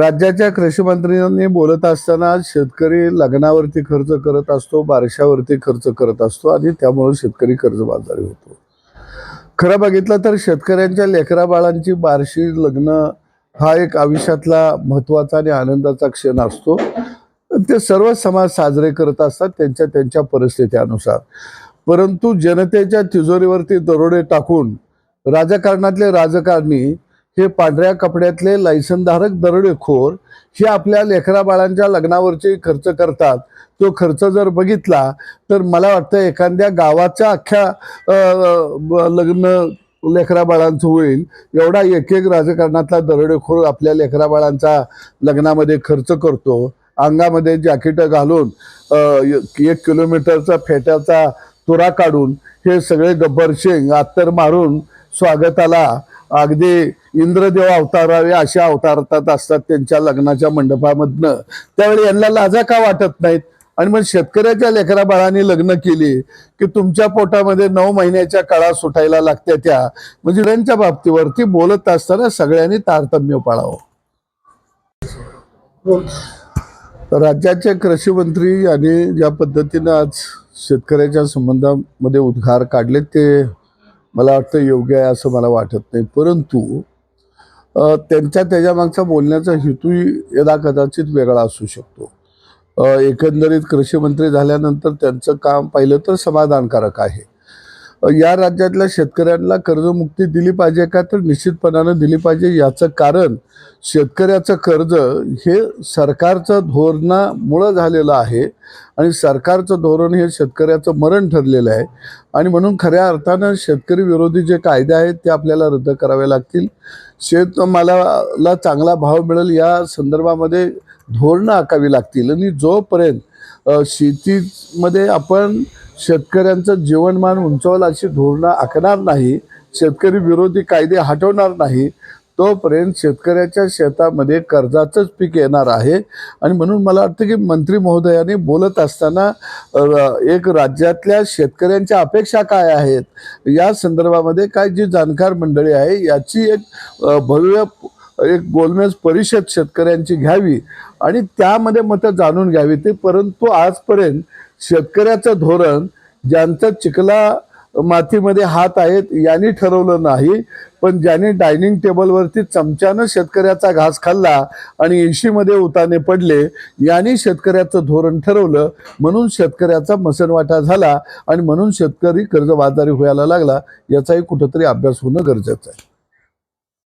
राज्याच्या कृषी मंत्र्यांनी बोलत असताना शेतकरी लग्नावरती खर्च करत असतो बारशावरती खर्च करत असतो आणि त्यामुळे शेतकरी कर्जबाजारी होतो. खरं बघितलं तर शेतकऱ्यांच्या लेकरा बाळांची बारशी लग्न हा एक आयुष्यातला महत्त्वाचा आणि आनंदाचा क्षण असतो. ते सर्व समाज साजरे करत असतात त्यांच्या त्यांच्या परिस्थितीनुसार. परंतु जनतेच्या तिजोरीवरती दरोडे टाकून राजकारणातले राजकारणी हे पांढऱ्या कपड्यातले लायसनधारक दरोडेखोर हे आपल्या लेकरा बाळांच्या लग्नावरचे खर्च करतात. तो खर्च जर बघितला तर मला वाटतं एखाद्या गावाच्या अख्ख्या लग्न लेकरा बाळांचं होईल. एवढा एक एक राजकारणातला दरोडेखोर आपल्या लेकरा बाळांचा लग्नामध्ये खर्च करतो. अंगामध्ये जॅकेट घालून एक किलोमीटरचा फेट्याचा तुरा काढून हे सगळे गब्बर शेंग आत्तर मारून स्वागताला अगदी इंद्रदेव अवतारावे अशा अवतारतात असतात त्यांच्या लग्नाच्या मंडपामधनं. त्यावेळी यांना लाजा का वाटत नाहीत? आणि मग शेतकऱ्याच्या लेकरा बाळाने लग्न केली की तुमच्या पोटामध्ये नऊ महिन्याच्या काळा सुटायला लागत्या त्या. म्हणजे त्यांच्या बाबतीवरती बोलत असताना सगळ्यांनी तारतम्य पाळावं. हो. राज्याचे कृषी मंत्री यांनी ज्या पद्धतीनं आज शेतकऱ्याच्या संबंधामध्ये उद्गार काढले ते मला वाटतं योग्य आहे असं मला वाटत नाही. परंतु त्यांच्या त्याच्यामागचा बोलण्याचा हेतूही यदा कदाचित वेगळा असू शकतो. एकंदरीत कृषी मंत्री झाल्यानंतर त्यांचं काम पाहिलं तर समाधानकारक आहे. या राज्यातल्या शेतकऱ्यांना कर्जमुक्ती दिली पाहिजे का तर निश्चितपणानं दिली पाहिजे. याचं कारण शेतकऱ्याचं कर्ज हे सरकारचं धोरणामुळं झालेलं आहे आणि सरकारचं धोरण हे शेतकऱ्याचं मरण ठरलेलं आहे. आणि म्हणून खऱ्या अर्थानं शेतकरी विरोधी जे कायदे आहेत ते आपल्याला रद्द करावे लागतील. शेतमालाला चांगला भाव मिळेल या संदर्भामध्ये धोरणं आखावी लागतील. आणि जोपर्यंत शेतीमध्ये आपण शेतकऱ्यांचं जीवनमान उंचावलं अशी धोरणं आखणार नाही शेतकरी विरोधी कायदे हटवणार नाही तोपर्यंत शेतकऱ्याच्या शेतामध्ये कर्जाचंच पीक येणार आहे. आणि म्हणून मला वाटतं की मंत्री महोदयाने बोलत असताना एक राज्यातल्या शेतकऱ्यांच्या अपेक्षा काय आहेत? या संदर्भामध्ये काय जी जाणकार मंडळी आहे याची एक भव्य एक गोलमेज परिषद शेतकऱ्यांची घ्यावी आणि त्यामध्ये मतं जाणून घ्यावी ते. परंतु आजपर्यंत शेतकऱ्याचं धोरण ज्यांचं चिखला मातीमध्ये हात आहेत यांनी ठरवलं नाही. पण ज्यांनी डायनिंग टेबलवरती चमच्यानं शेतकऱ्याचा घास खाल्ला आणि ऐंशीमध्ये उताने पडले यांनी शेतकऱ्याचं धोरण ठरवलं. म्हणून शेतकऱ्याचा मसनवाटा झाला आणि म्हणून शेतकरी कर्जबाजारी व्हायला लागला. याचाही कुठंतरी अभ्यास होणं गरजेचं आहे.